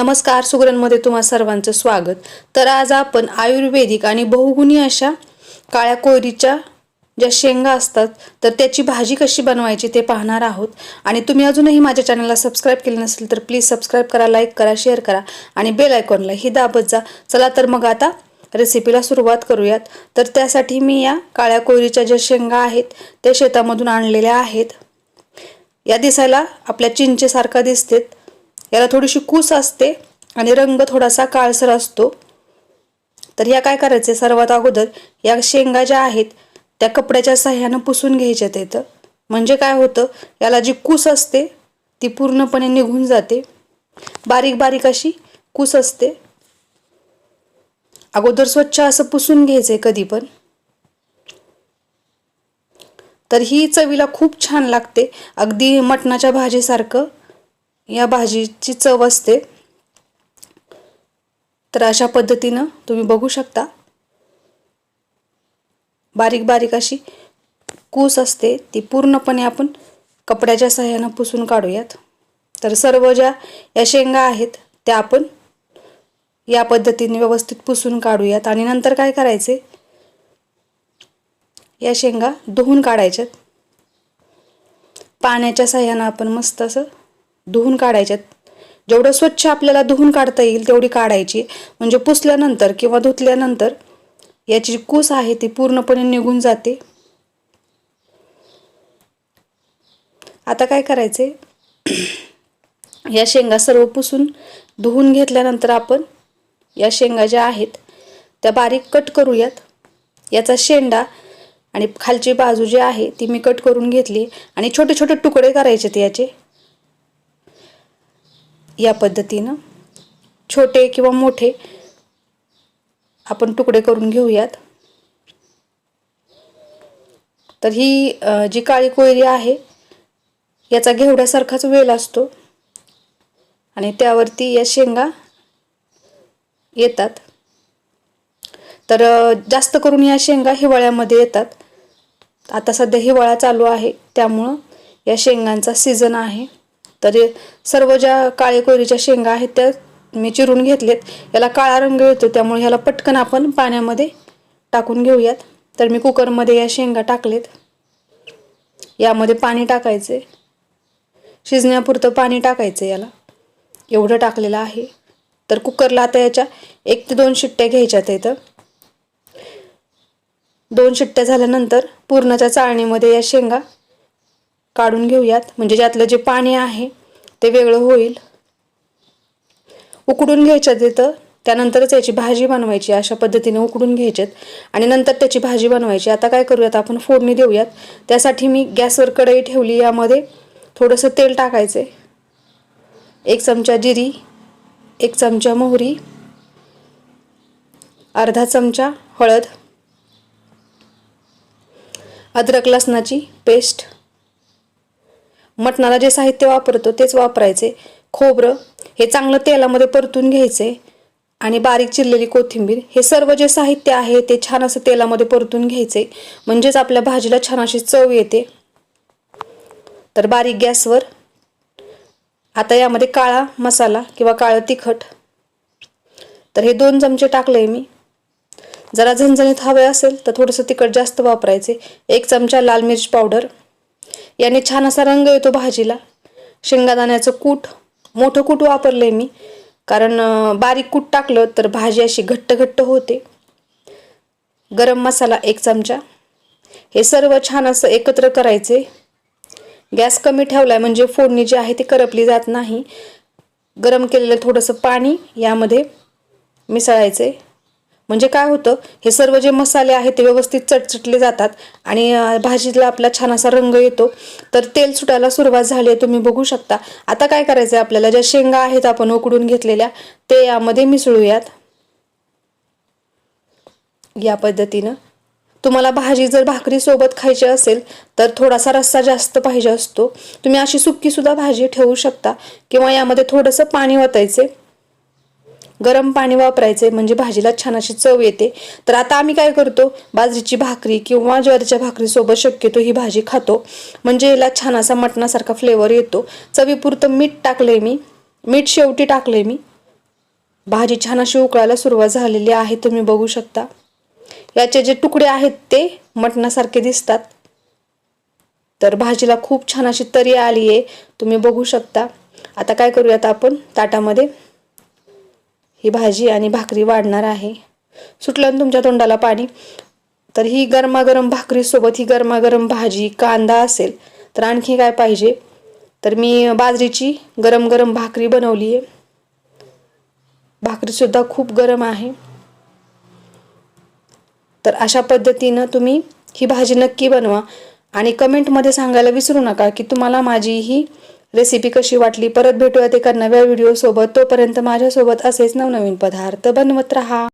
नमस्कार सुगरणमध्ये तुम्हा सर्वांचं स्वागत. तर आज आपण आयुर्वेदिक आणि बहुगुणी अशा काळ्या कोयरीच्या ज्या शेंगा असतात तर त्याची भाजी कशी बनवायची ते पाहणार आहोत. आणि तुम्ही अजूनही माझ्या चॅनलला सबस्क्राईब केलं नसेल तर प्लीज सबस्क्राईब करा लाईक करा शेअर करा आणि बेल आयकॉनला ही दाबत जा. चला तर मग आता रेसिपीला सुरुवात करूयात. तर त्यासाठी मी या काळ्या कोयरीच्या ज्या शेंगा आहेत त्या शेतामधून आणलेल्या आहेत. या दिसायला आपल्या चिंचेसारखा दिसतात. याला थोडीशी कूस असते आणि रंग थोडासा काळसर असतो. तर या काय करायचे? सर्वात अगोदर या शेंगा ज्या आहेत त्या कपड्याच्या सहाय्यानं पुसून घ्यायच्यात येतं म्हणजे काय होतं? याला जी कूस असते ती पूर्णपणे निघून जाते. बारीक बारीक अशी कूस असते. अगोदर स्वच्छ असं पुसून घ्यायचंय कधी पण. तर ही चवीला खूप छान लागते. अगदी मटणाच्या भाजीसारखं. या भाजीची चव असते. तर अशा पद्धतीनं तुम्ही बघू शकता. बारीक बारीक अशी कूस असते ती पूर्णपणे आपण कपड्याच्या सहाय्यानं पुसून काढूयात. तर सर्व ज्या या शेंगा आहेत त्या आपण या पद्धतीने व्यवस्थित पुसून काढूयात. आणि नंतर काय करायचे? या शेंगा धुवून काढायच्यात. पाण्याच्या सहाय्यानं आपण मस्त असं धुवून काढायच्यात जेवढं स्वच्छ आपल्याला धुवून काढता येईल तेवढी काढायची. म्हणजे पुसल्यानंतर किंवा धुतल्यानंतर याची कूस आहे ती पूर्णपणे निघून जाते. आता काय करायचे या शेंगा सर्व पुसून धुवून घेतल्यानंतर आपण या शेंगा ज्या आहेत त्या बारीक कट करूयात. याचा शेंडा आणि खालची बाजू जी आहे ती मी कट करून घेतली. आणि छोटे छोटे तुकडे करायचे याचे. या पद्धतीनं छोटे किंवा मोठे आपण तुकडे करून घेऊयात. तर ही जी काळी कोयरी आहे याचा घेवड्यासारखाच वेल असतो. आणि त्यावरती या शेंगा येतात. तर जास्त करून या शेंगा हिवाळ्यामध्ये येतात. आता सध्या हिवाळा चालू आहे त्यामुळं या शेंगांचा सीझन आहे. तर सर्व ज्या काळे कोयरीच्या शेंगा आहेत त्या मी चिरून घेतलेत. याला काळा रंग येतो त्यामुळे ह्याला पटकन आपण पाण्यामध्ये टाकून घेऊयात. तर मी कुकरमध्ये या शेंगा टाकलेत. यामध्ये पाणी टाकायचे. शिजण्यापुरतं पाणी टाकायचं याला. एवढं टाकलेलं आहे. तर कुकरला आता याच्या एक ते दोन शिट्ट्या घ्यायच्यात इथं दोन शिट्ट्या झाल्यानंतर पूर्णाच्या चाळणीमध्ये या शेंगा काढून घेऊयात. म्हणजे ज्यातलं जे पाणी आहे ते वेगळं होईल. उकडून घ्यायच्यात तिथं. त्यानंतरच याची भाजी बनवायची. अशा पद्धतीने उकडून घ्यायच्यात आणि नंतर त्याची भाजी बनवायची. आता काय करूयात? आपण फोडणी देऊयात. त्यासाठी मी गॅसवर कढई ठेवली. यामध्ये थोडंसं तेल टाकायचे एक चमचा जिरी एक चमचा मोहरी अर्धा चमचा हळद अद्रक लसणाची पेस्ट मटणाला जे साहित्य वापरतो तेच वापरायचे. खोबरं हे चांगलं तेलामध्ये परतून घ्यायचे. आणि बारीक चिरलेली कोथिंबीर हे सर्व जे साहित्य आहे ते छान असं तेलामध्ये परतून घ्यायचे. म्हणजेच आपल्या भाजीला छान अशी चव येते. तर बारीक गॅसवर आता यामध्ये काळा मसाला किंवा काळं तिखट. तर हे दोन चमचे टाकले मी. जरा झणझणीत हवे असेल तर थोडंसं तिखट जास्त वापरायचे. एक चमचा लाल मिरच पावडर. याने छान असा रंग येतो भाजीला. शेंगादाण्याचं कूट मोठं कूट वापरलं आहे मी. कारण बारीक कूट टाकलं तर भाजी अशी घट्ट घट्ट होते. गरम मसाला एक चमचा. हे सर्व छान असं एकत्र करायचे. गॅस कमी ठेवला आहे म्हणजे फोडणी जी आहे ती करपली जात नाही. गरम केलेलं थोडंसं पाणी यामध्ये मिसळायचे. म्हणजे काय होतं हे सर्व जे मसाले आहेत ते व्यवस्थित चटचटले जातात आणि भाजीला आपला छान असा रंग येतो. तर तेल सुटायला सुरुवात झाली आहे तुम्ही बघू शकता. आता काय करायचं आहे आपल्याला? ज्या शेंगा आहेत आपण उकडून घेतलेल्या ते यामध्ये मिसळूयात. या पद्धतीनं. तुम्हाला भाजी जर भाकरी सोबत खायची असेल तर थोडासा रस्सा जास्त पाहिजे असतो. तुम्ही अशी सुक्कीसुद्धा भाजी ठेवू शकता किंवा यामध्ये थोडंसं पाणी वतायचे. गरम पाणी वापरायचे म्हणजे भाजीला छान अशी चव येते. तर आता आम्ही काय करतो बाजरीची भाकरी किंवा ज्वारीच्या भाकरीसोबत शक्यतो ही भाजी खातो. म्हणजे याला छान असा मटणासारखा फ्लेवर येतो. चवीपुरतं मीठ टाकलंय मी. मीठ शेवटी टाकलंय मी. भाजी छान अशी उकळायला सुरुवात झालेली आहे तुम्ही बघू शकता. याचे जे तुकडे आहेत ते मटणासारखे दिसतात. तर भाजीला खूप छान अशी तरी आली आहे तुम्ही बघू शकता. आता काय करूयात आपण? ताटामध्ये ही भाजी आणि भाकरी वाढणार आहे. सुटलं ना तुमच्या तोंडाला पाणी? तर ही गरमागरम भाकरीसोबत ही गरमागरम भाजी कांदा असेल तर आणखी काय पाहिजे? तर मी बाजरीची गरम गरम भाकरी बनवली आहे भाकरीसुद्धा खूप गरम आहे. तर अशा पद्धतीनं तुम्ही ही भाजी नक्की बनवा. आणि कमेंटमध्ये सांगायला विसरू नका की तुम्हाला माझी ही रेसिपी कशी वाटली? परत भेटूयात एका नव्या व्हिडिओसोबत तोपर्यंत माझ्यासोबत असेच नवनवीन पदार्थ बनवत राहा.